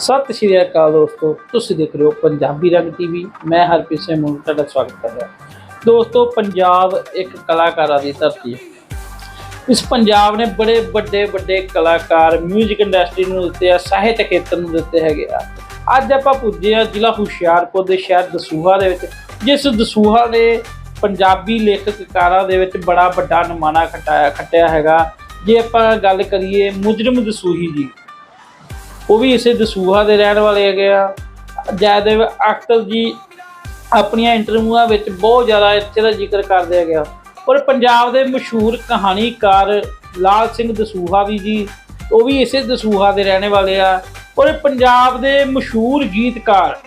ਸਤਿ ਸ਼੍ਰੀ ਅਕਾਲ ਦੋਸਤੋ, ਤੁਸੀਂ ਦੇਖ ਰਹੇ ਹੋ ਪੰਜਾਬੀ ਰੰਗ ਟੀਵੀ। ਮੈਂ ਹਰਪ੍ਰੀਤ ਸਿੰਘ ਮੁੰਡਾ ਤੁਹਾਡਾ ਸਵਾਗਤ ਕਰਦਾ ਦੋਸਤੋ, ਪੰਜਾਬ ਇੱਕ ਕਲਾਕਾਰਾਂ ਦੀ ਧਰਤੀ ਹੈ। ਇਸ ਪੰਜਾਬ ਨੇ ਬੜੇ ਵੱਡੇ ਵੱਡੇ ਕਲਾਕਾਰ 뮤직 ਇੰਡਸਟਰੀ ਨੂੰ ਦਿੱਤੇ ਆ, ਸਾਹਿਤ ਖੇਤਰ ਨੂੰ ਦਿੱਤੇ ਹੈਗੇ ਆ। ਅੱਜ ਆਪਾਂ ਪੁੱਜੇ ਆ ਜ਼ਿਲ੍ਹਾ ਹੁਸ਼ਿਆਰਪੁਰ ਦੇ ਸ਼ਹਿਰ ਦਸੂਹਾ ਦੇ ਵਿੱਚ, ਜਿਸ ਦਸੂਹਾ ਨੇ ਪੰਜਾਬੀ ਲੇਖਕਕਾਰਾਂ ਦੇ ਵਿੱਚ ਬੜਾ ਵੱਡਾ ਨਮਾਣਾ ਖਟਾਇਆ ਖੱਟਿਆ ਹੈਗਾ। ਜੇ ਆਪਾਂ ਗੱਲ ਕਰੀਏ ਮੁਜਰਮ ਦਸੂਹੀ ਜੀ ਉਹ ਵੀ ਇਸੇ ਦਸੂਹਾ ਦੇ ਰਹਿਣ ਵਾਲੇ ਹੈਗੇ ਆ। ਜੈਦੇਵ, ਅਖਤਰ ਜੀ ਆਪਣੀਆਂ ਇੰਟਰਵਿਊਆਂ ਵਿੱਚ ਬਹੁਤ ਜ਼ਿਆਦਾ ਇੱਥੇ ਦਾ ਜ਼ਿਕਰ ਕਰਦੇ ਹੈਗੇ ਆ। ਔਰ ਪੰਜਾਬ ਦੇ ਮਸ਼ਹੂਰ ਕਹਾਣੀਕਾਰ ਲਾਲ ਸਿੰਘ ਦਸੂਹਾ ਵੀ ਜੀ, ਉਹ ਵੀ ਇਸੇ ਦਸੂਹਾ ਦੇ ਰਹਿਣੇ ਵਾਲੇ ਆ। ਔਰ ਪੰਜਾਬ ਦੇ ਮਸ਼ਹੂਰ ਗੀਤਕਾਰ,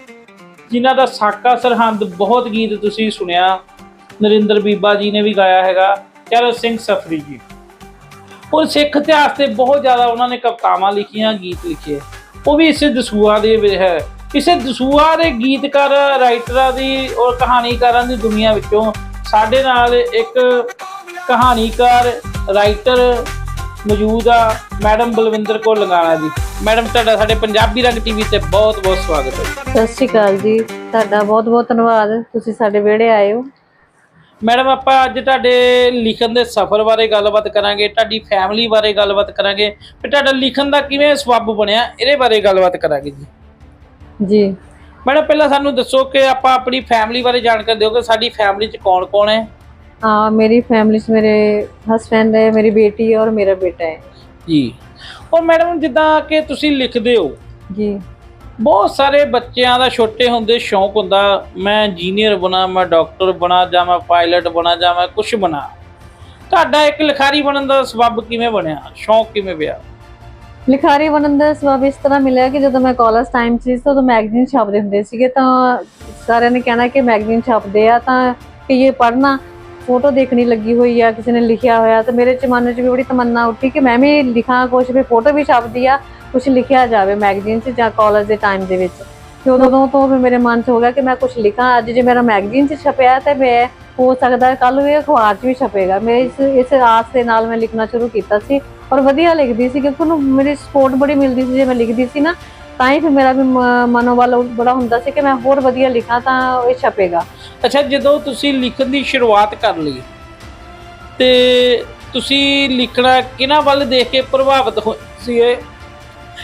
ਜਿਨ੍ਹਾਂ ਦਾ ਸਾਕਾ ਸਰਹੰਦ ਬਹੁਤ ਗੀਤ ਤੁਸੀਂ ਸੁਣਿਆ, ਨਰਿੰਦਰ ਬੀਬਾ ਜੀ ਨੇ ਵੀ ਗਾਇਆ ਹੈਗਾ ਚਰਨ ਸਿੰਘ ਸਫਰੀ ਜੀ। ਔਰ ਸਿੱਖ ਇਤਿਹਾਸ ਤੇ ਬਹੁਤ ਜ਼ਿਆਦਾ ਉਹਨਾਂ ਨੇ ਕਵਿਤਾਵਾਂ ਲਿਖੀਆਂ, ਗੀਤ ਲਿਖੇ। ਉਹ ਵੀ ਇਸੇ ਦਸੂਆ ਦੇ ਵਿੱਚ ਹੈ। ਇਸੇ ਦਸੂਆ ਦੇ ਗੀਤਕਾਰ ਰਾਈਟਰਾਂ ਦੀ ਔਰ ਕਹਾਣੀਕਾਰਾਂ ਦੀ ਦੁਨੀਆ ਵਿੱਚੋਂ ਸਾਡੇ ਨਾਲ ਇੱਕ ਕਹਾਣੀਕਾਰ ਰਾਈਟਰ ਮੌਜੂਦ ਆ, ਮੈਡਮ ਬਲਵਿੰਦਰ ਕੌਰ ਲੰਗਾਣਾ ਜੀ। ਮੈਡਮ, ਤੁਹਾਡਾ ਸਾਡੇ ਪੰਜਾਬੀ ਰੰਗ ਟੀਵੀ ਤੇ ਬਹੁਤ ਬਹੁਤ ਸਵਾਗਤ ਹੈ। ਸਤਿ ਸ਼੍ਰੀ ਅਕਾਲ ਜੀ। ਤੁਹਾਡਾ ਬਹੁਤ ਬਹੁਤ ਧੰਨਵਾਦ। ਤੁਸੀਂ ਸਾਡੇ ਵਿਹੜੇ ਆਏ ਹੋ। ਮੈਡਮ ਆਪਾਂ ਅੱਜ ਤੁਹਾਡੇ ਲਿਖਣ ਦੇ ਸਫ਼ਰ ਬਾਰੇ ਗੱਲਬਾਤ ਕਰਾਂਗੇ ਤੁਹਾਡੀ ਫੈਮਿਲੀ ਬਾਰੇ ਗੱਲਬਾਤ ਕਰਾਂਗੇ। ਫਿਰ ਤੁਹਾਡਾ ਲਿਖਣ ਦਾ ਕਿਵੇਂ ਸਬੱਬ ਬਣਿਆ ਇਹਦੇ ਬਾਰੇ ਗੱਲਬਾਤ ਕਰਾਂਗੇ ਜੀ। ਜੀ। ਮੈਡਮ ਪਹਿਲਾਂ ਸਾਨੂੰ ਦੱਸੋ ਕਿ ਆਪਾਂ ਆਪਣੀ ਫੈਮਿਲੀ ਬਾਰੇ ਜਾਣਕਾਰੀ ਦਿਓ ਕਿ ਸਾਡੀ ਫੈਮਿਲੀ 'ਚ ਕੌਣ-ਕੌਣ ਹੈ? ਹਾਂ ਮੇਰੀ ਫੈਮਿਲੀ 'ਚ ਮੇਰੇ ਹਸਬੰਡ ਹੈ ਮੇਰੀ ਬੇਟੀ ਹੈ ਔਰ ਮੇਰਾ ਬੇਟਾ ਹੈ। ਜੀ। ਔਰ ਮੈਡਮ ਜਿੱਦਾਂ ਕਿ ਤੁਸੀਂ ਲਿਖਦੇ ਹੋ ਜੀ। ਬਹੁਤ ਸਾਰੇ ਬੱਚਿਆਂ ਦਾ ਛੋਟੇ ਹੁੰਦੇ ਸ਼ੌਂਕ ਹੁੰਦਾ, ਮੈਂ ਇੰਜੀਨੀਅਰ ਬਣਾ, ਮੈਂ ਡਾਕਟਰ ਬਣਾ, ਜਾਂ ਮੈਂ ਪਾਇਲਟ ਬਣਾ, ਜਾਂ ਮੈਂ ਕੁਝ ਬਣਾ। ਤੁਹਾਡਾ ਇੱਕ ਲਿਖਾਰੀ ਬਣਨ ਦਾ ਸਬੱਬ ਕਿਵੇਂ ਬਣਿਆ? ਸ਼ੌਂਕ ਕਿਵੇਂ ਪਿਆ? ਲਿਖਾਰੀ ਬਣਨ ਦਾ ਸਬਬ ਇਸ ਤਰ੍ਹਾਂ ਮਿਲਿਆ ਕਿ ਜਦੋਂ ਮੈਂ ਕਾਲਜ ਟਾਈਮ ਸੀ, ਤਾਂ ਉਦੋਂ ਮੈਗਜ਼ੀਨ ਛਾਪਦੇ ਹੁੰਦੇ ਸੀਗੇ, ਤਾਂ ਸਾਰਿਆਂ ਨੇ ਕਹਿਣਾ ਕਿ ਮੈਗਜ਼ੀਨ ਛਾਪਦੇ ਆ, ਤਾਂ ਕਿ ਇਹ ਪੜ੍ਹਨਾ। ਫੋਟੋ ਦੇਖਣੀ ਲੱਗੀ ਹੋਈ ਆ, ਕਿਸੇ ਨੇ ਲਿਖਿਆ ਹੋਇਆ, ਤਾਂ ਮੇਰੇ ਚ ਮਨ 'ਚ ਵੀ ਬੜੀ ਤਮੰਨਾ ਉੱਠੀ ਕਿ ਮੈਂ ਵੀ ਲਿਖਾਂ ਕੁਝ ਵੀ ਫੋਟੋ ਵੀ ਛਾਪਦੀ ਆ। ਕੁਝ ਲਿਖਿਆ ਜਾਵੇ ਮੈਗਜ਼ੀਨ 'ਚ ਜਾਂ ਕਾਲਜ ਦੇ ਟਾਈਮ ਦੇ ਵਿੱਚ। ਤੇ ਉਦੋਂ ਤੋਂ ਫਿਰ ਮੇਰੇ ਮਨ 'ਚ ਹੋ ਗਿਆ ਕਿ ਮੈਂ ਕੁਝ ਲਿਖਾਂ। ਅੱਜ ਜੇ ਮੇਰਾ ਮੈਗਜ਼ੀਨ 'ਚ ਛਪਿਆ ਤੇ ਮੈਂ ਹੋ ਸਕਦਾ ਹੈ ਕੱਲ ਇਹ ਅਖਬਾਰ 'ਚ ਵੀ ਛਪੇਗਾ। ਮੈਂ ਇਸ ਇਸ ਆਸ ਦੇ ਨਾਲ ਮੈਂ ਲਿਖਣਾ ਸ਼ੁਰੂ ਕੀਤਾ ਸੀ ਔਰ ਵਧੀਆ ਲਿਖਦੀ ਸੀ ਕਿਉਂਕਿ ਉਹਨੂੰ ਮੇਰੀ ਸਪੋਰਟ ਬੜੀ ਮਿਲਦੀ ਸੀ ਜੇ ਮੈਂ ਲਿਖਦੀ ਸੀ ਨਾ, ਤਾਂ ਹੀ ਫਿਰ ਮੇਰਾ ਵੀ ਮ- ਮਨੋਬਲ ਬੜਾ ਹੁੰਦਾ ਸੀ ਕਿ ਮੈਂ ਹੋਰ ਵਧੀਆ ਲਿਖਾਂ ਤਾਂ ਇਹ ਛਪੇਗਾ। ਅੱਛਾ, ਜਦੋਂ ਤੁਸੀਂ ਲਿਖਣ ਦੀ ਸ਼ੁਰੂਆਤ ਕਰ ਲਈ ਤੇ ਤੁਸੀਂ ਲਿਖਣਾ ਕਿਹਨਾਂ ਵੱਲ ਦੇਖ ਕੇ ਪ੍ਰਭਾਵਿਤ ਹੋਏ ਸੀਗੇ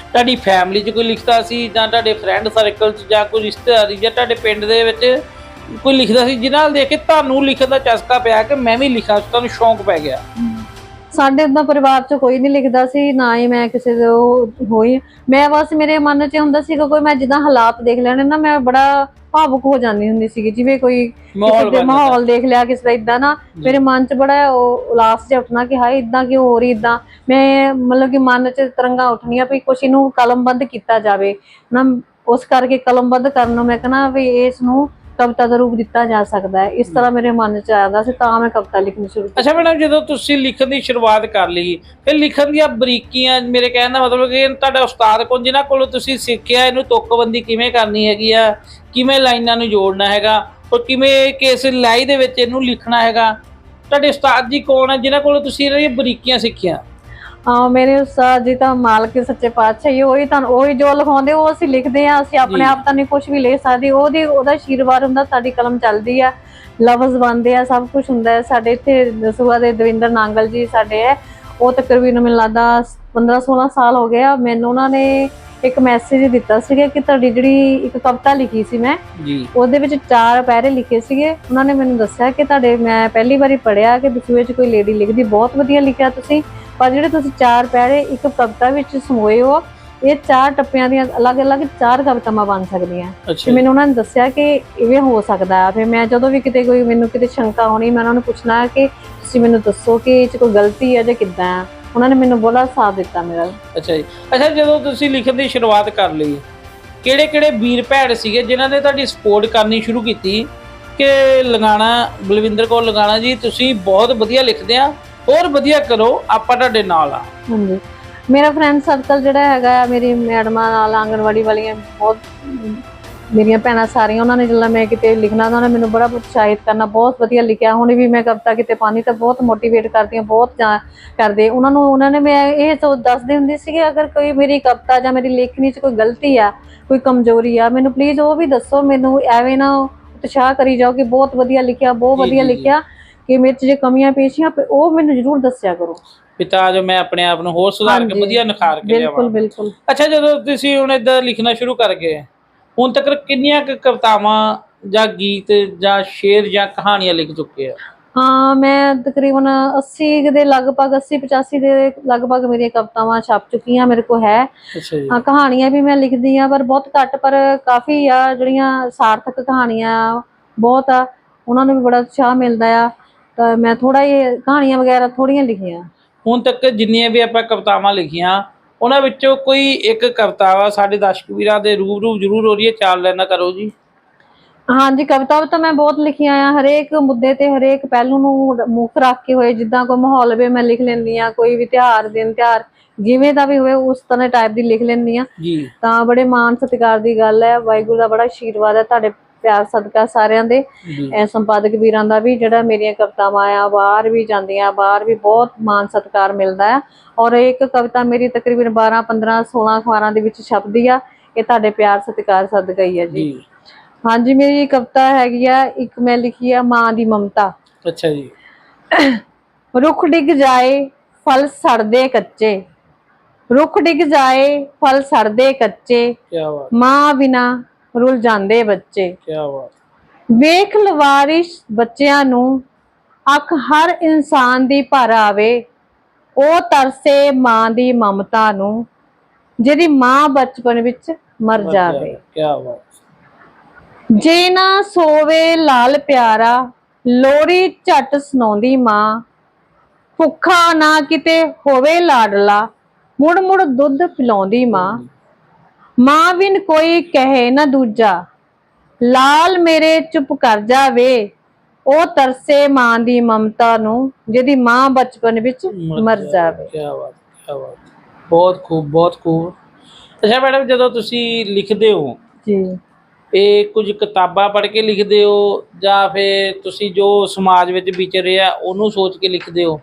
ਤੁਹਾਡੀ ਫੈਮਿਲੀ 'ਚ ਕੋਈ ਲਿਖਦਾ ਸੀ ਜਾਂ ਤੁਹਾਡੇ ਫਰੈਂਡ ਸਰਕਲ 'ਚ ਜਾਂ ਕੋਈ ਰਿਸ਼ਤੇਦਾਰੀ ਜਾਂ ਤੁਹਾਡੇ ਪਿੰਡ ਦੇ ਵਿੱਚ ਕੋਈ ਲਿਖਦਾ ਸੀ ਜਿਨ੍ਹਾਂ ਨਾਲ ਦੇਖ ਕੇ ਤੁਹਾਨੂੰ ਲਿਖਣ ਦਾ ਚਸਕਾ ਪਿਆ ਕਿ ਮੈਂ ਵੀ ਲਿਖਾਂ, ਤੁਹਾਨੂੰ ਸ਼ੌਂਕ ਪੈ ਗਿਆ। ਸਾਡੇ ਉਦਾਂ ਪਰਿਵਾਰ 'ਚ ਕੋਈ ਨਹੀਂ ਲਿਖਦਾ ਸੀ ਨਾ ਹੀ ਮੈਂ ਕਿਸੇ ਦੇ ਹੋਈ। ਮੈਂ ਬਸ ਮੇਰੇ ਮਨ 'ਚ ਹੁੰਦਾ ਸੀ ਕਿ ਕੋਈ ਮੈਂ ਜਿੱਦਾਂ ਹਾਲਾਤ ਦੇਖ ਲੈਣੇ ਨਾ ਮੈਂ ਬੜਾ ਭਾਵੁਕ ਹੋ ਜਾਂਦੀ ਹੁੰਦੀ ਸੀਗੀ ਜਿਵੇਂ ਕੋਈ ਕਿਸੇ ਦੇ ਮਾਹੌਲ ਦੇਖ ਲਿਆ ਕਿਸੇ ਦਾ ਇਦਾਂ ਨਾ ਮੇਰੇ ਮਨ 'ਚ ਬੜਾ ਉਹ ਉਲਾਸ ਜਿਹਾ ਉੱਠਣਾ ਕਿ ਹਾਏ ਇਦਾਂ ਕਿਉਂ ਹੋ ਰਹੀ ਇਦਾਂ ਮੈਂ ਮਤਲਬ ਕਿ ਮਨ 'ਚ ਤਰੰਗਾਂ ਉੱਠਣੀਆਂ ਵੀ ਕੁਛ ਇਹਨੂੰ ਕਲਮਬੰਦ ਕੀਤਾ ਜਾਵੇ। ਨਾ ਉਸ ਕਰਕੇ ਕਲਮਬੰਦ ਕਰਨ ਨੂੰ ਮੈਂ ਕਹਣਾ ਵੀ ਇਸ ਨੂੰ ਕਵਿਤਾ ਦਾ ਰੂਪ ਦਿੱਤਾ ਜਾ ਸਕਦਾ ਹੈ। ਇਸ ਤਰ੍ਹਾਂ ਮੇਰੇ ਮਨ 'ਚ ਆਇਆ ਸੀ, ਤਾਂ ਮੈਂ ਕਵਿਤਾ ਲਿਖਣੀ ਸ਼ੁਰੂ ਕੀਤੀ। ਅੱਛਾ ਮੈਡਮ, ਜਦੋਂ ਤੁਸੀਂ ਲਿਖਣ ਦੀ ਸ਼ੁਰੂਆਤ ਕਰ ਲਈ, ਫਿਰ ਲਿਖਣ ਦੀਆਂ ਬਰੀਕੀਆਂ ਮੇਰੇ ਕਹਿਣ ਦਾ ਮਤਲਬ ਕਿ ਤੁਹਾਡਾ ਉਸਤਾਦ ਕੋਲ, ਜਿਨ੍ਹਾਂ ਕੋਲੋਂ ਤੁਸੀਂ ਸਿੱਖਿਆ, ਇਹਨੂੰ ਤੁਕਬੰਦੀ ਕਿਵੇਂ ਕਰਨੀ ਹੈਗੀ ਆ? ਕਿਵੇਂ ਲਾਈਨਾਂ ਨੂੰ ਜੋੜਨਾ ਹੈਗਾ? ਔਰ ਕਿਵੇਂ ਕਿਸ ਲਾਈ ਦੇ ਵਿੱਚ ਇਹਨੂੰ ਲਿਖਣਾ ਹੈਗਾ? ਤੁਹਾਡੇ ਉਸਤਾਦ ਜੀ ਕੌਣ ਹੈ ਜਿਨ੍ਹਾਂ ਕੋਲੋਂ ਤੁਸੀਂ ਇਹਨਾਂ ਦੀਆਂ ਬਰੀਕੀਆਂ ਸਿੱਖੀਆਂ? ਹਾਂ ਮੇਰੇ ਉਸਤਾਦ ਜੀ ਤਾਂ ਮਾਲਕ ਸੱਚੇ ਪਾਤਸ਼ਾਹ ਹੀ ਉਹੀ ਤਾਂ ਉਹੀ ਜੋ ਲਿਖਾਉਂਦੇ ਉਹ ਅਸੀਂ ਲਿਖਦੇ ਆ ਅਸੀਂ ਆਪਣੇ। ਆਪ ਤਾਂ ਨਹੀਂ ਕੁਝ ਵੀ ਲਿਖ ਸਕਦੇ ਉਹਦੀ ਉਹਦਾ ਆਸ਼ੀਰਵਾਦ ਹੁੰਦਾ ਸਾਡੀ ਕਲਮ ਚੱਲਦੀ ਆ ਲਫ਼ਜ਼ ਬਣਦੇ ਆ ਸਭ ਕੁਝ ਹੁੰਦਾ ਹੈ ਸਾਡੇ ਇੱਥੇ ਦਸੂਆ ਦੇ ਦਵਿੰਦਰ ਨਾਂਗਲ ਜੀ ਸਾਡੇ ਹੈ ਉਹ ਤਕਰੀਬਨ ਮੈਨੂੰ ਲੱਗਦਾ 15 16 ਸਾਲ ਹੋ ਗਏ ਆ ਮੈਨੂੰ ਉਹਨਾਂ ਨੇ ਇੱਕ ਮੈਸੇਜ ਦਿੱਤਾ ਸੀਗਾ ਕਿ ਤੁਹਾਡੀ ਜਿਹੜੀ ਇੱਕ ਕਵਿਤਾ ਲਿਖੀ ਸੀ ਮੈਂ ਜੀ ਉਹਦੇ ਵਿੱਚ ਚਾਰ ਪੈਰੇ ਲਿਖੇ ਸੀਗੇ ਉਹਨਾਂ ਨੇ ਮੈਨੂੰ ਦੱਸਿਆ ਕਿ ਤੁਹਾਡੇ ਮੈਂ ਪਹਿਲੀ ਵਾਰੀ ਪੜਿਆ ਕਿ ਦਸੂਏ 'ਚ ਕੋਈ ਲੇਡੀ ਲਿਖਦੀ ਬਹੁਤ ਵਧੀਆ ਲਿਖਿਆ ਤੁਸੀਂ ਪਰ ਜਿਹੜੇ ਤੁਸੀਂ ਚਾਰ ਪੈਰੇ ਇੱਕ ਕਵਿਤਾ ਵਿੱਚ ਸਮੋਏ ਹੋ ਇਹ ਚਾਰ ਟੱਪਿਆਂ ਦੀਆਂ ਅਲੱਗ-ਅਲੱਗ ਚਾਰ ਕਵਿਤਾਵਾਂ ਬਣ ਸਕਦੀਆਂ। ਤੇ ਮੈਨੂੰ ਉਹਨਾਂ ਨੇ ਦੱਸਿਆ ਕਿ ਇਵੇਂ ਹੋ ਸਕਦਾ ਹੈ। ਫਿਰ ਮੈਂ ਜਦੋਂ ਵੀ ਕਿਤੇ ਕੋਈ ਮੈਨੂੰ ਕਿਤੇ ਸ਼ੰਕਾ ਹੋਣੀ ਮੈਂ ਉਹਨਾਂ ਨੂੰ ਪੁੱਛਣਾ ਕਿ ਤੁਸੀਂ ਮੈਨੂੰ ਦੱਸੋ ਕਿ ਇਹ 'ਚ ਕੋਈ ਗਲਤੀ ਹੈ ਜਾਂ ਕਿੱਦਾਂ ਹੈ। ਉਹਨਾਂ ਨੇ ਮੈਨੂੰ ਬੋਲਾ ਸਾਥ ਦਿੱਤਾ ਮੇਰਾ। ਅੱਛਾ ਜੀ। ਅੱਛਾ ਜਦੋਂ ਤੁਸੀਂ ਲਿਖਣ ਦੀ ਸ਼ੁਰੂਆਤ ਕਰ ਲਈ ਕਿਹੜੇ ਕਿਹੜੇ ਵੀਰ ਭੈਣ ਸੀਗੇ ਜਿਨ੍ਹਾਂ ਨੇ ਤੁਹਾਡੀ ਸਪੋਰਟ ਕਰਨੀ ਸ਼ੁਰੂ ਕੀਤੀ? ਕਿ ਲਗਾਣਾ ਬਲਵਿੰਦਰ ਕੌਰ ਲਗਾਣਾ ਜੀ ਤੁਸੀਂ ਬਹੁਤ ਵਧੀਆ ਲਿਖਦੇ ਆ। ਹੋਰ ਵਧੀਆ ਕਰੋ ਆਪਾਂ ਤੁਹਾਡੇ ਨਾਲ ਆ। ਹਾਂਜੀ। ਮੇਰਾ ਫਰੈਂਡ ਸਰਕਲ ਜਿਹੜਾ ਹੈਗਾ ਆ ਮੇਰੀ ਮੈਡਮਾਂ ਨਾਲ ਆਂਗਣਵਾੜੀ ਵਾਲੀਆਂ ਬਹੁਤ ਮੇਰੀਆਂ ਭੈਣਾਂ ਸਾਰੀਆਂ ਉਹਨਾਂ ਨੇ ਜਦੋਂ ਮੈਂ ਕਿਤੇ ਲਿਖਣਾ ਤਾਂ ਉਹਨਾਂ ਨੇ ਮੈਨੂੰ ਬੜਾ ਉਤਸ਼ਾਹਿਤ ਕਰਨਾ ਬਹੁਤ ਵਧੀਆ ਲਿਖਿਆ। ਹੁਣ ਵੀ ਮੈਂ ਕਵਿਤਾ ਕਿਤੇ ਪਾਣੀ ਤਾਂ ਬਹੁਤ ਮੋਟੀਵੇਟ ਕਰਦੀਆਂ ਬਹੁਤ ਜਾਂ- ਕਰਦੇ। ਉਹਨਾਂ ਨੂੰ ਉਹਨਾਂ ਨੇ ਮੈਂ ਇਹ ਸੋ ਦੱਸਦੇ ਹੁੰਦੇ ਸੀਗੇ ਅਗਰ ਕੋਈ ਮੇਰੀ ਕਵਿਤਾ ਜਾਂ ਮੇਰੀ ਲੇਖਣੀ 'ਚ ਕੋਈ ਗਲਤੀ ਆ ਕੋਈ ਕਮਜ਼ੋਰੀ ਆ ਮੈਨੂੰ ਪਲੀਜ਼ ਉਹ ਵੀ ਦੱਸੋ ਮੈਨੂੰ ਐਵੇਂ ਨਾ ਉਤਸ਼ਾਹ ਕਰੀ ਜਾਓ ਕਿ ਬਹੁਤ ਵਧੀਆ ਲਿਖਿਆ ਬਹੁਤ ਜੀ, ਵਧੀਆ ਜੀ, ਜੀ। ਲਿਖਿਆ। ਕਿ ਮੇਰੇ 'ਚ ਜੇ ਕਮੀਆਂ ਪੇਸ਼ੀਆਂ ਉਹ ਮੈਨੂੰ ਜ਼ਰੂਰ ਦੱਸਿਆ ਕਰੋ। ਪਿਤਾ ਜੋ ਮੈਂ ਆਪਣੇ ਆਪ ਨੂੰ ਹੋਰ ਸੁਧਾਰ ਕੇ ਵਧੀਆ ਨਿਖਾਰ ਕੇ ਲਿਆਵਾਂ। ਬਿਲਕੁਲ ਬਿਲਕੁਲ। ਅੱਛਾ ਜਦੋਂ ਤੁਸੀਂ ਹੁਣ ਇਦਾਂ ਲਿਖਣਾ ਸ਼ੁਰੂ ਕਰ ਗਏ ਹੁਣ ਤੱਕ ਕਿੰਨੀਆਂ ਕਵਿਤਾਵਾਂ ਜਾਂ ਗੀਤ ਜਾਂ ਸ਼ੇਰ ਜਾਂ ਕਹਾਣੀਆਂ ਲਿਖ ਚੁੱਕੇ ਆ? ਹਾਂ ਮੈਂ ਤਕਰੀਬਨ 80 ਕੁ ਦੇ ਲਗਭਗ 80 85 ਦੇ ਲਗਭਗ ਮੇਰੀਆਂ ਕਵਿਤਾਵਾਂ ਛਪ ਚੁੱਕੀਆਂ ਮੇਰੇ ਕੋਲ ਹੈ। ਹਾਂ ਕਹਾਣੀਆਂ ਵੀ ਮੈਂ ਲਿਖਦੀ ਆ ਪਰ ਬਹੁਤ ਘੱਟ ਪਰ ਕਾਫੀ ਆ ਜਿਹੜੀਆਂ ਸਾਰਥਕ ਕਹਾਣੀਆਂ ਬਹੁਤ ਆ ਉਹਨਾਂ ਨੂੰ ਵੀ ਬੜਾ ਉਤਸ਼ਾਹ ਮਿਲਦਾ ਆ। ਤਾਂ ਮੈਂ ਥੋੜਾ ਇਹ ਕਹਾਣੀਆਂ ਵਗੈਰਾ ਥੋੜੀਆਂ ਲਿਖੀਆਂ। ਹੁਣ ਤੱਕ ਜਿੰਨੀਆਂ ਵੀ ਆਪਾਂ ਕਵਿਤਾਵਾਂ ਲਿਖੀਆਂ ਉਹਨਾਂ ਵਿੱਚੋਂ ਕੋਈ ਇੱਕ ਕਵਿਤਾਵਾ ਸਾਡੇ ਦਰਸ਼ਕ ਵੀਰਾਂ ਦੇ ਰੂਬਰੂ ਜ਼ਰੂਰ ਹੋ ਰਹੀ ਹੈ ਚਾਲ ਲੈਣਾ ਕਰੋ ਜੀ। ਹਾਂਜੀ ਕਵਿਤਾ ਤਾਂ ਮੈਂ ਬਹੁਤ ਲਿਖੀਆਂ ਆ ਹਰੇਕ ਮੁੱਦੇ ਤੇ ਹਰੇਕ ਪਹਿਲੂ ਨੂੰ ਮੁੱਖ ਰੱਖ ਕੇ ਹੋਏ ਜਿੱਦਾਂ ਕੋਈ ਮਾਹੌਲ ਵੇ ਮੈਂ ਲਿਖ ਲੈਂਦੀ ਆ ਕੋਈ ਵੀ ਤਿਉਹਾਰ ਦਿਨ ਤਿਉਹਾਰ ਜਿਵੇਂ ਦਾ ਵੀ ਹੋਵੇ ਉਸ ਤਰ੍ਹਾਂ ਟਾਈਪ ਦੀ ਲਿਖ ਲੈਂਦੀ ਆ ਤਾਂ ਬੜੇ ਮਾਣ ਸਤਿਕਾਰ ਦੀ ਗੱਲ ਹੈ ਵਾਹਿਗੁਰੂ ਦਾ ਬੜਾ ਆਸ਼ੀਰਵਾਦ ਹੈ ਤੁਹਾਡੇ ਪਿਆਰ ਸਦਕਾ ਸਾਰਿਆਂ ਦੇ। ਸੰਪਾਦਕ ਵੀਰਾਂ ਦਾ ਵੀ ਜਿਹੜਾ ਮੇਰੀਆਂ ਕਵਿਤਾਵਾਂ ਆ ਬਾਹਰ ਵੀ ਜਾਂਦੀਆਂ ਬਾਹਰ ਵੀ ਬਹੁਤ ਮਾਣ ਸਤਿਕਾਰ ਮਿਲਦਾ ਹੈ ਔਰ ਇੱਕ ਕਵਿਤਾ ਮੇਰੀ ਤਕਰੀਬਨ 12 15 16 ਅਖਬਾਰਾਂ ਦੇ ਵਿੱਚ ਛਪਦੀ ਆ। ਇਹ ਤੁਹਾਡੇ ਪਿਆਰ ਸਤਿਕਾਰ ਸਦਕਾ ਹੀ ਹੈ ਜੀ। ਜੀ। ਹਾਂਜੀ ਮੇਰੀ ਕਵਿਤਾ ਹੈਗੀ ਆ ਇੱਕ ਮੈਂ ਲਿਖੀ ਆ ਮਾਂ ਦੀ ਮਮਤਾ। ਅੱਛਾ ਜੀ। ਰੁੱਖ ਡਿੱਗ ਜਾਏ ਫਲ ਸੜਦੇ ਕੱਚੇ। ਰੁੱਖ ਡਿੱਗ ਜਾਏ ਫਲ ਸੜਦੇ ਕੱਚੇ। ਕੀ ਬਾਤ। ਮਾਂ ਬਿਨਾ ਰੁੱਲ ਜਾਂਦੇ ਬੱਚੇ। ਕੀ ਬਾਤ। ਵੇਖ ਲਵਾਰਿਸ਼ ਬੱਚਿਆਂ ਨੂੰ ਅੱਖ ਹਰ ਇਨਸਾਨ ਦੀ ਭਰ ਆਵੇ। ਉਹ ਤਰਸੇ ਮਾਂ ਦੀ ਮਮਤਾ ਨੂੰ ਜਿਹਦੀ ਮਾਂ ਬਚਪਨ ਵਿੱਚ ਮਰ ਜਾਵੇ। ਕੀ ਬਾਤ। ਜੇ ਨਾ ਸੋਵੇ ਲਾਲ ਪਿਆਰਾ ਲੋੜੀ ਝਟ ਸੁਣਾਉਂਦੀ ਮਾਂ। ਭੁੱਖਾ ਨਾ ਕਿਤੇ ਹੋਵੇ ਲਾਡਲਾ ਮੁੜ ਮੁੜ ਦੁੱਧ ਪਿਲਾਉਂਦੀ ਮਾਂ। ਮਾਂ ਬਿਨ ਕੋਈ ਕਹੇ ਨਾ ਦੂਜਾ ਲਾਲ ਮੇਰੇ ਚੁੱਪ ਕਰ ਜਾਵੇ ਉਹ ਤਰਸੇ ਮਾਂ ਦੀ ਮਮਤਾ ਨੂੰ ਜਿਹਦੀ ਮਾਂ ਬਚਪਨ ਵਿੱਚ ਮਰ ਜਾਵੇ। ਕੀ ਬਾਤ ਕੀ ਬਾਤ। ਬਹੁਤ ਖੂਬ ਬਹੁਤ ਖੂਬ। ਅੱਛਾ ਮੈਡਮ ਜਦੋਂ ਤੁਸੀਂ ਲਿਖਦੇ ਹੋ ਜੀ। ਇਹ ਕੁਝ ਕਿਤਾਬਾਂ ਪੜ੍ਹ ਕੇ ਲਿਖਦੇ ਹੋ ਜਾਂ ਫਿਰ ਤੁਸੀਂ ਜੋ ਸਮਾਜ ਵਿੱਚ ਵਿਚਰ ਰਿਹਾ ਉਹਨੂੰ ਸੋਚ ਕੇ ਲਿਖਦੇ ਹੋ?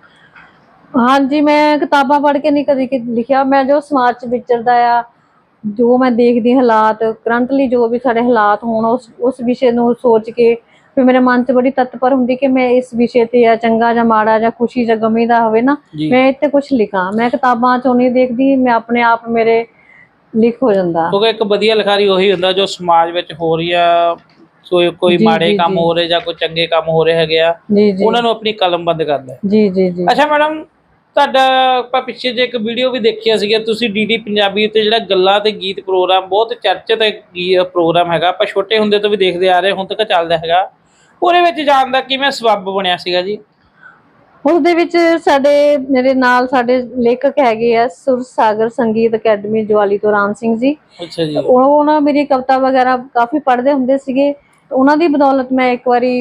ਹਾਂਜੀ ਮੈਂ ਕਿਤਾਬਾਂ ਪੜ੍ਹ ਕੇ ਨਹੀਂ ਕਦੀ ਲਿਖਿਆ। ਮੈਂ ਜੋ ਸਮਾਜ 'ਚ ਵਿਚਰਦਾ ਆ ਜੋ ਮੈਂ ਦੇਖਦੀ ਹਾਲਾਤ ਕਰੰਟਲੀ ਜੋ ਵੀ ਸਾਡੇ ਹਾਲਾਤ ਹੋਣ ਉਸ ਉਸ ਵਿਸ਼ੇ ਨੂੰ ਸੋਚ ਕੇ ਫਿਰ ਮੇਰੇ ਮਨ 'ਚ ਬੜੀ ਤਤਪਰ ਹੁੰਦੀ ਕਿ ਮੈਂ ਇਸ ਵਿਸ਼ੇ ਤੇ ਆ ਚੰਗਾ ਜਾਂ ਮਾੜਾ ਜਾਂ ਖੁਸ਼ੀ ਜਾਂ ਗਮੀ ਦਾ ਹੋਵੇ ਨਾ ਮੈਂ ਇੱਥੇ ਕੁਝ ਲਿਖਾਂ। ਮੈਂ ਕਿਤਾਬਾਂ 'ਚੋਂ ਨਹੀਂ ਦੇਖਦੀ ਮੈਂ ਆਪਣੇ ਆਪ ਮੇਰੇ ਲਿਖ ਹੋ ਜਾਂਦਾ। ਕਿਉਂਕਿ ਇੱਕ ਵਧੀਆ ਲਿਖਾਰੀ ਉਹੀ ਹੁੰਦਾ ਜੋ ਸਮਾਜ ਵਿੱਚ ਹੋ ਰਹੀ ਆ ਕੋਈ ਕੋਈ ਮਾੜੇ ਕੰਮ। ਹੋ ਰਹੇ ਜਾਂ ਕੋਈ ਚੰਗੇ ਕੰਮ ਹੋ ਰਹੇ ਹੈਗੇ ਆ ਉਹਨਾਂ ਨੂੰ ਆਪਣੀ ਕਲਮ ਬੰਦ ਕਰਦਾ। ਜੀ ਜੀ ਜੀ। ਅੱਛਾ ਮੈਡਮ ਤੁਹਾਡਾ ਆਪਾਂ ਪਿੱਛੇ ਜੇ ਇੱਕ ਵੀਡੀਓ ਵੀ ਦੇਖਿਆ ਸੀਗਾ ਤੁਸੀਂ ਡੀਡੀ ਪੰਜਾਬੀ ਉੱਤੇ ਜਿਹੜਾ ਗੱਲਾਂ ਤੇ ਗੀਤ ਪ੍ਰੋਗਰਾਮ ਬਹੁਤ ਚਰਚਿਤ ਪ੍ਰੋਗਰਾਮ ਹੈਗਾ। ਆਪਾਂ ਛੋਟੇ ਹੁੰਦੇ ਤੋਂ ਵੀ ਦੇਖਦੇ ਆ ਰਹੇ ਹੁਣ ਤੱਕ ਚੱਲਦਾ ਹੈਗਾ। ਉਹਦੇ ਵਿੱਚ ਜਾਣ ਦਾ ਕਿਵੇਂ ਸਬੱਬ ਬਣਿਆ ਸੀਗਾ ਜੀ? ਉਸ ਦੇ ਵਿੱਚ ਸਾਡੇ ਮੇਰੇ ਨਾਲ ਸਾਡੇ ਲੇਖਕ ਹੈਗੇ ਆ ਸੁਰ ਸਾਗਰ ਸੰਗੀਤ ਅਕੈਡਮੀ ਜਵਾਲੀ ਤੋਂ ਰਾਮ ਸਿੰਘ ਜੀ। ਅੱਛਾ ਜੀ। ਉਹ ਉਹਨਾਂ ਮੇਰੀ ਕਵਿਤਾ ਵਗੈਰਾ ਕਾਫੀ ਪੜ੍ਹਦੇ ਹੁੰਦੇ ਸੀਗੇ। ਤੇ ਉਹਨਾਂ ਦੀ ਬਦੌਲਤ ਮੈਂ ਇੱਕ ਵਾਰੀ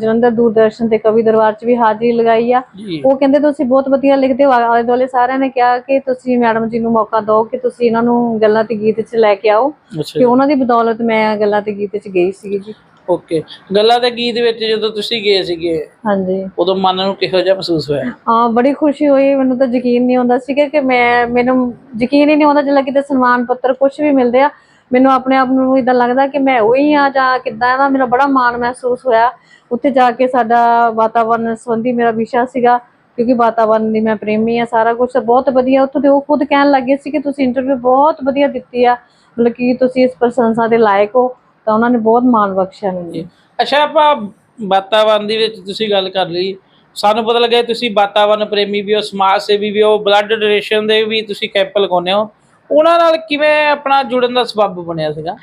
ਜਲੰਧਰ ਦੂਰਦਰਸ਼ਨ ਤੇ ਕਵੀ ਦਰਬਾਰ 'ਚ ਵੀ ਹਾਜ਼ਰੀ ਲਗਾਈ ਆ। ਉਹ ਕਹਿੰਦੇ ਤੁਸੀਂ ਬਹੁਤ ਵਧੀਆ ਲਿਖਦੇ ਹੋ। ਆਲੇ ਦੁਆਲੇ ਸਾਰਿਆਂ ਨੇ ਕਿਹਾ ਕਿ ਤੁਸੀਂ ਮੈਡਮ ਜੀ ਨੂੰ ਮੌਕਾ ਦਿਓ ਕਿ ਤੁਸੀਂ ਇਹਨਾਂ ਨੂੰ ਗੱਲਾਂ ਤੇ ਗੀਤ 'ਚ ਲੈ ਕੇ ਆਓ। ਤੇ ਜੀ ਉਹਨਾਂ ਦੀ ਬਦੌਲਤ ਮੈਂ ਗੱਲਾਂ ਤੇ ਗੀਤ 'ਚ ਗਈ ਸੀਗੀ ਜੀ। ਓਕੇ। ਗੱਲਾਂ ਦੇ ਗੀਤ ਵਿੱਚ ਜਦੋਂ ਤੁਸੀਂ ਗਏ ਸੀਗੇ ਹਾਂਜੀ। ਉਦੋਂ ਮਨ ਨੂੰ ਕਿਹੋ ਜਿਹਾ ਮਹਿਸੂਸ ਹੋਇਆ? ਹਾਂ ਬੜੀ ਖੁਸ਼ੀ ਹੋਈ। ਮੈਨੂੰ ਤਾਂ ਯਕੀਨ ਨਹੀਂ ਆਉਂਦਾ ਸੀਗਾ ਕਿ ਮੈਂ ਮੈਨੂੰ ਯਕੀਨ ਹੀ ਨਹੀਂ ਆਉਂਦਾ ਜਦੋਂ ਕਿਤੇ ਸਨਮਾਨ ਪੱਤਰ ਕੁਝ ਵੀ ਮਿਲਦੇ ਆ। ਮੈਨੂੰ ਆਪਣੇ ਆਪ ਨੂੰ ਇਦਾਂ ਲੱਗਦਾ ਕਿ ਮੈਂ ਉਹੀ ਆ ਜਾਂ ਕਿੱਦਾਂ ਇਹਦਾ ਮੇਰਾ ਬੜਾ ਮਾਣ ਮਹਿਸੂਸ ਹੋਇਆ। ਉੱਥੇ ਜਾ ਕੇ ਸਾਡਾ ਵਾਤਾਵਰਣ ਸੰਬੰਧੀ ਮੇਰਾ ਵਿਸ਼ਾ ਸੀਗਾ, ਕਿਉਂਕਿ ਵਾਤਾਵਰਣ ਦੀ ਮੈਂ ਪ੍ਰੇਮੀ ਆ ਸਾਰਾ ਕੁਝ ਬਹੁਤ ਵਧੀਆ। ਉੱਥੋਂ ਦੇ ਉਹ ਖੁਦ ਕਹਿਣ ਲੱਗੇ ਸੀ ਕਿ ਤੁਸੀਂ ਇੰਟਰਵਿਊ ਬਹੁਤ ਵਧੀਆ ਦਿੱਤੀ ਆ, ਮਤਲਬ ਕਿ ਤੁਸੀਂ ਇਸ ਪ੍ਰਸ਼ੰਸਾ ਦੇ ਲਾਇਕ ਹੋ, ਤਾਂ ਉਹਨਾਂ ਨੇ ਬਹੁਤ ਮਾਣ ਬਖਸ਼ਿਆ ਮੈਨੂੰ। ਅੱਛਾ, ਆਪਾਂ ਵਾਤਾਵਰਣ ਦੀ ਵਿੱਚ ਤੁਸੀਂ ਗੱਲ ਕਰ ਲਈ। ਸਾਨੂੰ ਪਤਾ ਲੱਗਿਆ ਤੁਸੀਂ ਵਾਤਾਵਰਣ ਪ੍ਰੇਮੀ ਵੀ ਹੋ, ਸਮਾਜ ਸੇਵੀ ਵੀ ਹੋ ਬਲੱਡ ਡੋਨੇਸ਼ਨ ਦੇ ਵੀ ਤੁਸੀਂ ਕੈਂਪ ਲਗਾਉਂਦੇ ਹੋ। ਉਹਨਾਂ ਨਾਲ ਕਿਵੇਂ ਆਪਣਾ ਜੁੜਨ ਦਾ ਸਬੱਬ ਬਣਿਆ ਸੀਗਾ?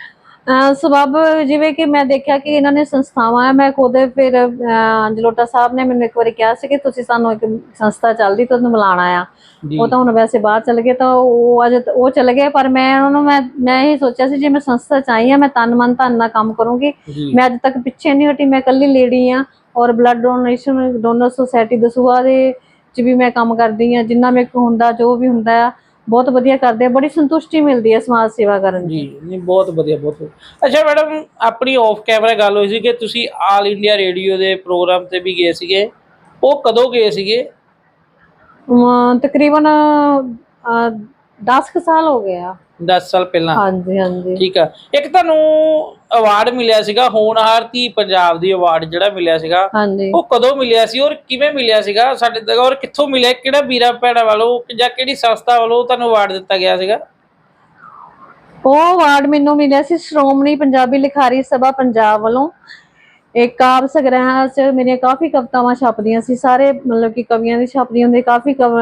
ਸਬੱਬ ਜਿਵੇਂ ਕਿ ਮੈਂ ਦੇਖਿਆ ਕਿ ਇਹਨਾਂ ਨੇ ਸੰਸਥਾਵਾਂ ਹੈ ਮੈਂ ਖੁਦ ਫਿਰ ਜਲੋਟਾ ਸਾਹਿਬ ਨੇ ਮੈਨੂੰ ਇੱਕ ਵਾਰੀ ਕਿਹਾ ਸੀ ਕਿ ਤੁਸੀਂ ਸਾਨੂੰ ਇੱਕ ਸੰਸਥਾ ਚੱਲਦੀ ਤੁਹਾਨੂੰ ਬੁਲਾਣਾ ਆ। ਉਹ ਤਾਂ ਹੁਣ ਵੈਸੇ ਬਾਹਰ ਚਲੇ ਗਏ ਤਾਂ ਉਹ ਅੱਜ ਉਹ ਚਲੇ ਗਏ ਪਰ ਮੈਂ ਉਹਨਾਂ ਨੂੰ ਮੈਂ ਮੈਂ ਇਹ ਸੋਚਿਆ ਸੀ ਜੇ ਮੈਂ ਸੰਸਥਾ ਚ ਆਈ ਆ ਮੈਂ ਤਨ ਮਨ ਧਨ ਨਾਲ ਕੰਮ ਕਰੂੰਗੀ। ਮੈਂ ਅੱਜ ਤੱਕ ਪਿੱਛੇ ਨਹੀਂ ਹਟੀ ਮੈਂ ਇਕੱਲੀ ਲੇਡੀ ਆ ਔਰ blood donation donor society Dasuya ਦੇ ਚ ਵੀ ਮੈਂ ਕੰਮ ਕਰਦੀ ਆ ਜਿੰਨਾ ਮੇਰੇ ਕੋਲ ਹੁੰਦਾ ਜੋ ਵੀ ਹੁੰਦਾ ਆ ਬਹੁਤ ਵਧੀਆ ਕਰਦੇ ਆ ਬੜੀ ਸੰਤੁਸ਼ਟੀ ਮਿਲਦੀ ਹੈ ਸਮਾਜ ਸੇਵਾ ਕਰਨ ਦੀ। ਜੀ ਨਹੀਂ ਬਹੁਤ ਵਧੀਆ ਬਹੁਤ ਵਧੀਆ। ਅੱਛਾ ਮੈਡਮ ਆਪਣੀ ਆਫ ਕੈਮਰਾ ਗੱਲ ਹੋਈ ਸੀ ਕਿ ਤੁਸੀਂ ਆਲ ਇੰਡੀਆ ਰੇਡੀਓ ਦੇ ਪ੍ਰੋਗਰਾਮ ਤੇ ਵੀ ਗਏ ਸੀਗੇ। ਉਹ ਕਦੋਂ ਗਏ ਸੀਗੇ? ਅਮ ਤਕਰੀਬਨ 10 ਕੁ ਸਾਲ ਹੋ ਗਏ ਆ। 10 ਸਾਲ ਪਹਿਲਾਂ। ਹਾਂਜੀ ਹਾਂਜੀ। ਠੀਕ ਆ। ਇੱਕ ਤੁਹਾਨੂੰ ਅਵਾਰਡ ਮਿਲਿਆ ਸੀਗਾ ਹੋਣਹਾਰ ਧੀ ਪੰਜਾਬ ਦੀ ਅਵਾਰਡ ਜਿਹੜਾ ਮਿਲਿਆ ਸੀਗਾ ਉਹ ਕਦੋਂ ਮਿਲਿਆ ਸੀ ਔਰ ਕਿਵੇਂ ਮਿਲਿਆ ਸੀਗਾ? ਸਾਡੇ ਤੱਕ ਔਰ ਕਿੱਥੋਂ ਮਿਲਿਆ? ਕਿਹੜਾ ਵੀਰਾ ਭੈਣਾ ਵੱਲੋਂ ਜਾਂ ਕਿਹੜੀ ਸੰਸਥਾ ਵੱਲੋਂ ਤੁਹਾਨੂੰ ਅਵਾਰਡ ਦਿੱਤਾ ਗਿਆ ਸੀਗਾ? ਉਹ ਅਵਾਰਡ ਮੈਨੂੰ ਮਿਲਿਆ ਸੀ ਸ਼੍ਰੋਮਣੀ ਪੰਜਾਬੀ ਲਿਖਾਰੀ ਸਭਾ ਪੰਜਾਬ ਵੱਲੋਂ। ਇੱਕ ਕਾਵ ਸੰਗ੍ਰਹਿ ਚ ਮੇਰੀਆਂ ਕਾਫੀ ਕਵਿਤਾਵਾਂ ਛਪਦੀਆਂ ਸੀ ਸਾਰੇ ਮਤਲਬ ਕਿ ਕਵੀਆਂ ਦੀ ਛਪਦੀਆਂ ਹੁੰਦੀ ਕਾਫੀ ਕਵ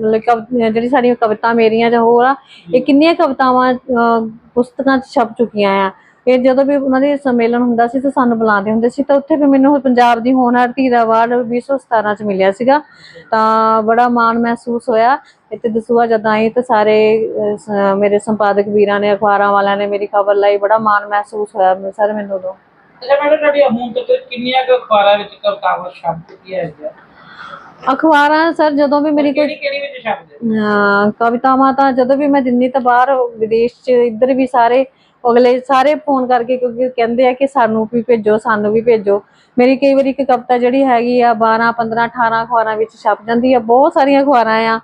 ਮਤਲਬ ਕਵ- ਜਿਹੜੀ ਸਾਡੀਆਂ ਕਵਿਤਾ ਮੇਰੀਆਂ ਜਾਂ ਹੋਰ ਆ ਇਹ ਕਿੰਨੀਆਂ ਕਵਿਤਾਵਾਂ ਅਹ, ਪੁਸਤਕਾਂ ਚ ਛਪ ਚੁੱਕੀਆਂ ਆ। ਇਹ ਜਦੋਂ ਵੀ ਉਹਨਾਂ ਦੇ ਸੰਮੇਲਨ ਹੁੰਦਾ ਸੀ ਤੇ ਸਾਨੂੰ ਬੁਲਾਉਂਦੇ ਹੁੰਦੇ ਸੀ ਤਾਂ ਉੱਥੇ ਵੀ ਮੈਨੂੰ ਪੰਜਾਬ ਦੀ ਹੋਣਹਾਰ ਧੀ ਦਾ ਅਵਾਰਡ 2017 ਚ ਮਿਲਿਆ ਸੀਗਾ। ਤਾਂ ਬੜਾ ਮਾਣ ਮਹਿਸੂਸ ਹੋਇਆ। ਇੱਥੇ ਦਸੂਆ ਜਦ ਆਈ ਤਾਂ ਸਾਰੇ ਅਹ, ਸ- ਮੇਰੇ ਸੰਪਾਦਕ ਵੀਰਾਂ ਨੇ ਅਖਬਾਰਾਂ ਵਾਲਿਆਂ ਨੇ ਮੇਰੀ ਖਬਰ ਲਈ ਬੜਾ ਮਾਣ ਮਹਿਸੂਸ ਹੋਇਆ ਸਰ ਮੈਨੂੰ ਉਦੋਂ। ਅੱਛਾ ਮੈਡਮ ਤੁਹਾਡੀ ਹੁਣ ਤੱਕ ਕਿੰਨੀਆਂ ਕੁ ਅਖਬਾਰਾਂ ਵਿੱਚ ਕਵਿਤਾਵਾਂ ਛਪ ਚੁੱਕੀਆਂ ਹੈਗੀਆਂ? ਅਖਬਾਰਾਂ ਸਰ ਜਦੋਂ ਵੀ ਮੇਰੀ ਕੋਈ ਕਿਹੜੀ ਕਿਹੜੀ ਵਿੱਚ ਛਪਦੇ? ਅਹ, ਕਵਿਤਾਵਾਂ ਤਾਂ ਜਦੋਂ ਵੀ ਮੈਂ ਦਿੰਦੀ ਤਾਂ ਬਾਹਰ ਵਿਦੇਸ਼ 'ਚ ਇੱਧਰ ਵੀ ਸਾਰੇ ਅਗਲੇ ਸਾਰੇ ਫੋਨ ਕਰਕੇ ਕਿਉਂਕਿ ਕਹਿੰਦੇ ਆ ਕਿ ਸਾਨੂੰ ਵੀ ਭੇਜੋ ਸਾਨੂੰ ਵੀ ਭੇਜੋ। ਮੇਰੀ ਕਈ ਵਾਰੀ ਇੱਕ ਕਵਿਤਾ ਜਿਹੜੀ ਹੈਗੀ ਆ 12 15 18 ਅਖਬਾਰਾਂ ਵਿੱਚ ਛਪ ਜਾਂਦੀ ਆ ਬਹੁਤ ਸਾਰੀਆਂ ਅਖਬਾਰਾਂ ਆ।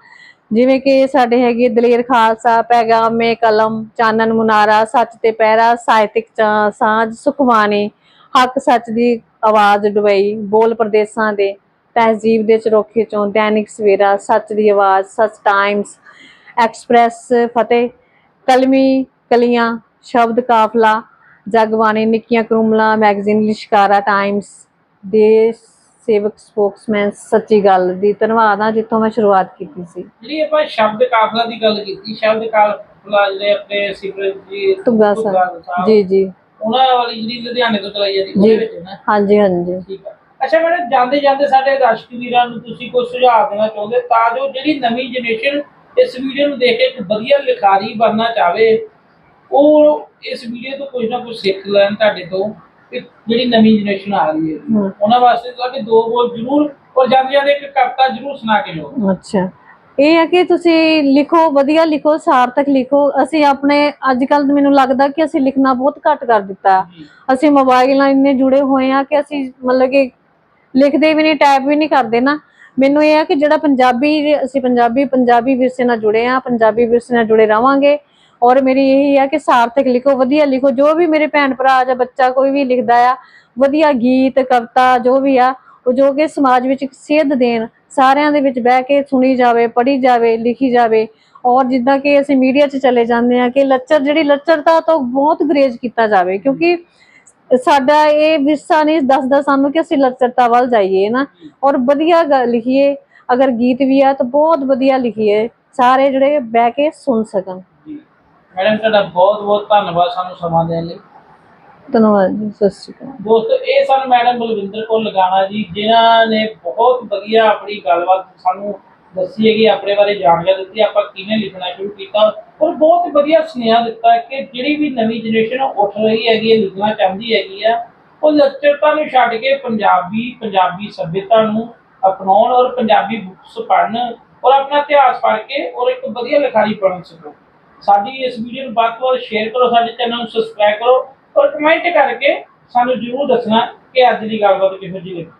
ਜਿਵੇਂ ਕਿ ਸਾਡੇ ਹੈਗੀ ਦਲੇਰ ਖਾਲਸਾ ਪੈਗਾਮੇ ਕਲਮ ਚਾਨਣ ਮੁਨਾਰਾ ਸੱਚ ਤੇ ਪਹਿਰਾ ਸਾਹਿਤਿਕ ਚਾ- ਸਾਂਝ ਸੁਖਵਾਨੀ ਹੱਕ ਸੱਚ ਦੀ ਆਵਾਜ਼ ਡੁਬਈ ਬੋਲ ਪ੍ਰਦੇਸਾਂ ਦੇ ਤਹਿਜ਼ੀਬ ਦੇ ਚਰੋਖੇ ਚੋਂ ਦੈਨਿਕ ਸਵੇਰਾ ਸੱਚ ਦੀ ਆਵਾਜ਼ ਸੱਚ ਟਾਈਮਸ ਐਕਸਪ੍ਰੈਸ ਫਤਿਹ ਕਲਮੀ ਕਲੀਆਂ ਸ਼ਬਦ ਕਾਫਲਾ ਜਗਬਾਣੀ ਨਿੱਕੀਆਂ ਕਰੂਮਲਾ ਮੈਗਜ਼ੀਨ ਲਿਸ਼ਕਾਰਾ ਟਾਈਮਸ ਦੇਸ਼ ਸੇਵਕ ਸਪੋਕਸਮੈਨ ਸੱਚੀ ਗੱਲ ਦੀ। ਧੰਨਵਾਦ ਆ ਜਿੱਥੋਂ ਮੈਂ ਸ਼ੁਰੂਆਤ ਕੀਤੀ ਸੀ। ਜਿਹੜੀ ਆਪਾਂ ਸ਼ਬਦ ਕਾਫਲਾ ਦੀ ਗੱਲ ਕੀਤੀ ਸ਼ਬਦ ਕਾਫਲਾ ਜਿਹੜੇ ਆਪਣੇ ਸਿਮਰਤ ਜੀ ਤੁੰਗਾ ਸਾਹਿਬ, ਜੀ ਜੀ। ਉਹਨਾਂ ਵਾਲੀ ਜਿਹੜੀ ਲੁਧਿਆਣੇ ਤੋਂ ਚਲਾਈ ਜਾਂਦੀ ਉਹਦੇ ਜੀ। ਵਿੱਚ ਨਾ। ਹਾਂਜੀ ਹਾਂਜੀ। ਠੀਕ ਆ। ਅੱਛਾ ਮੈਡਮ ਜਾਂਦੇ ਜਾਂਦੇ ਸਾਡੇ ਦਰਸ਼ਕ ਵੀਰਾਂ ਨੂੰ ਤੁਸੀਂ ਕੋਈ ਸੁਝਾਅ ਦੇਣਾ ਚਾਹੁੰਦੇ ਤਾਂ ਜੋ ਜਿਹੜੀ ਨਵੀਂ ਜਨਰੇਸ਼ਨ ਇਸ ਵੀਡੀਓ ਨੂੰ ਦੇਖ ਕੇ ਇੱਕ ਵਧੀਆ ਲਿਖਾਰੀ ਬਣਨਾ ਚਾਹਵੇ ਉਹ ਇਸ ਵੀਡੀਓ ਤੋਂ ਕੁਝ ਨਾ ਕੁਝ ਸਿੱਖ ਲੈਣ ਤੁਹਾਡੇ ਤੋਂ ਕਿ ਜਿਹੜੀ ਨਵੀਂ ਜਨਰੇਸ਼ਨ ਆ ਰਹੀ ਹੈ। ਹਮ। ਉਹਨਾਂ ਵਾਸਤੇ ਤੁਹਾਡੇ ਦੋ ਬੋਲ ਜ਼ਰੂਰ ਔਰ ਜਾਂਦੇ ਜਾਂਦੇ ਇੱਕ ਕਵਿਤਾ ਜ਼ਰੂਰ ਸੁਣਾ ਕੇ ਜਾਓ ਅੱਛਾ। ਇਹ ਹੈ ਕਿ ਤੁਸੀਂ ਲਿਖੋ, ਵਧੀਆ ਲਿਖੋ, ਸਾਰਥਕ ਲਿਖੋ। ਅਸੀਂ ਆਪਣੇ ਅੱਜ ਕੱਲ ਮੈਨੂੰ ਲੱਗਦਾ ਕਿ ਅਸੀਂ ਲਿਖਣਾ ਬਹੁਤ ਘੱਟ ਕਰ ਦਿੱਤਾ। ਅਸੀਂ ਮੋਬਾਈਲ ਨਾਲ ਇੰਨੇ ਜੁੜੇ ਹੋਏ ਆ ਕਿ ਅਸੀਂ ਮਤਲਬ ਕਿ ਲਿਖਦੇ ਵੀ ਨਹੀਂ ਟਾਈਪ ਵੀ ਨਹੀਂ ਕਰਦੇ ਨਾ। ਮੈਨੂੰ ਇਹ ਆ ਕਿ ਜਿਹੜਾ ਪੰਜਾਬੀ, ਅਸੀਂ ਪੰਜਾਬੀ ਪੰਜਾਬੀ ਵਿਰਸੇ ਨਾਲ ਜੁੜੇ ਆ ਪੰਜਾਬੀ ਵਿਰਸੇ ਨਾਲ ਜੁੜੇ ਰਵਾਂਗੇ ਔਰ ਮੇਰੀ ਇਹੀ ਆ ਕਿ ਸਾਰਥਕ ਲਿਖੋ, ਵਧੀਆ ਲਿਖੋ। ਜੋ ਵੀ ਮੇਰੇ ਭੈਣ ਭਰਾ ਜਾਂ ਬੱਚਾ ਕੋਈ ਵੀ ਲਿਖਦਾ ਆ, ਵਧੀਆ ਗੀਤ, ਕਵਿਤਾ, ਜੋ ਵੀ ਆ ਉਹ ਜੋ ਕਿ ਸਮਾਜ ਵਿੱਚ ਇੱਕ ਸੇਧ ਦੇਣ, ਸਾਰਿਆਂ ਦੇ ਵਿੱਚ ਬਹਿ ਕੇ ਸੁਣੀ ਜਾਵੇ, ਪੜ੍ਹੀ ਜਾਵੇ, ਲਿਖੀ ਜਾਵੇ। ਔਰ ਜਿੱਦਾਂ ਕਿ ਅਸੀਂ ਮੀਡੀਆ 'ਚ ਚਲੇ ਜਾਂਦੇ ਆ ਕਿ ਲੱਚਰ, ਜਿਹੜੀ ਲੱਚਰਤਾ ਤੋਂ ਬਹੁਤ ਗਰੇਜ ਕੀਤਾ ਜਾਵੇ, ਕਿਉਂਕਿ ਸਾਡਾ ਇਹ ਵਿਰਸਾ ਨਹੀਂ ਦੱਸਦਾ ਸਾਨੂੰ ਕਿ ਅਸੀਂ ਲੱਚਰਤਾ ਵੱਲ ਜਾਈਏ ਨਾ? ਔਰ ਵਧੀਆ ਗ- ਲਿਖੀਏ, ਅਗਰ ਗੀਤ ਵੀ ਆ ਤਾਂ ਬਹੁਤ ਵਧੀਆ ਲਿਖੀਏ, ਸਾਰੇ ਜਿਹੜੇ ਬਹਿ ਕੇ ਸੁਣ ਸਕਣ। ਮੈਡਮ, ਤੁਹਾਡਾ ਬਹੁਤ ਬਹੁਤ ਧੰਨਵਾਦ ਸਾਨੂੰ ਸਮਾਂ ਦੇਣ ਲਈ। ਧੰਨਵਾਦ ਜੀ, ਸਤਿ ਸ਼੍ਰੀ ਅਕਾਲ। ਦੋਸਤੋ, ਇਹ ਸਨ ਮੈਡਮ ਬਲਵਿੰਦਰ ਕੌਰ ਲਗਾਣਾ ਜੀ, ਜਿਨ੍ਹਾਂ ਨੇ ਬਹੁਤ ਵਧੀਆ ਆਪਣੀ ਗੱਲਬਾਤ ਸਾਨੂੰ ਦੱਸੀ ਹੈਗੀ ਆਪਣੇ ਬਾਰੇ ਜਾਣਕਾਰੀ ਦਿੱਤੀ, ਆਪਾਂ ਕਿਵੇਂ ਲਿਖਣਾ ਸ਼ੁਰੂ ਕੀਤਾ ਔਰ ਬਹੁਤ ਵਧੀਆ ਸੁਨੇਹਾ ਦਿੱਤਾ ਕਿ ਜਿਹੜੀ ਵੀ ਨਵੀਂ ਜਨਰੇਸ਼ਨ ਉੱਠ ਰਹੀ ਹੈਗੀ ਹੈ, ਲਿਖਣਾ ਚਾਹੁੰਦੀ ਹੈਗੀ ਆ, ਉਹ ਲੱਚਰਤਾ ਨੂੰ ਛੱਡ ਕੇ ਪੰਜਾਬੀ ਪੰਜਾਬੀ ਸੱਭਿਅਤਾ ਨੂੰ ਅਪਣਾਉਣ ਔਰ ਪੰਜਾਬੀ ਬੁੱਕਸ ਪੜ੍ਹਨ ਔਰ ਆਪਣਾ ਇਤਿਹਾਸ ਪੜ੍ਹ ਕੇ ਔਰ ਇੱਕ ਵਧੀਆ ਲਿਖਾਰੀ ਬਣ ਸਕੋ ਸਾਡੀ ਇਸ ਵੀਡੀਓ ਨੂੰ ਵੱਧ ਤੋਂ ਵੱਧ ਸ਼ੇਅਰ ਕਰੋ, ਸਾਡੇ ਚੈਨਲ ਨੂੰ ਸਬਸਕ੍ਰਾਈਬ ਕਰੋ ਔਰ ਕਮੈਂਟ ਕਰਕੇ ਸਾਨੂੰ ਜ਼ਰੂਰ ਦੱਸਣਾ ਕਿ ਅੱਜ ਦੀ ਗੱਲਬਾਤ ਕਿਹੋ ਜਿਹੀ ਲੱਗੀ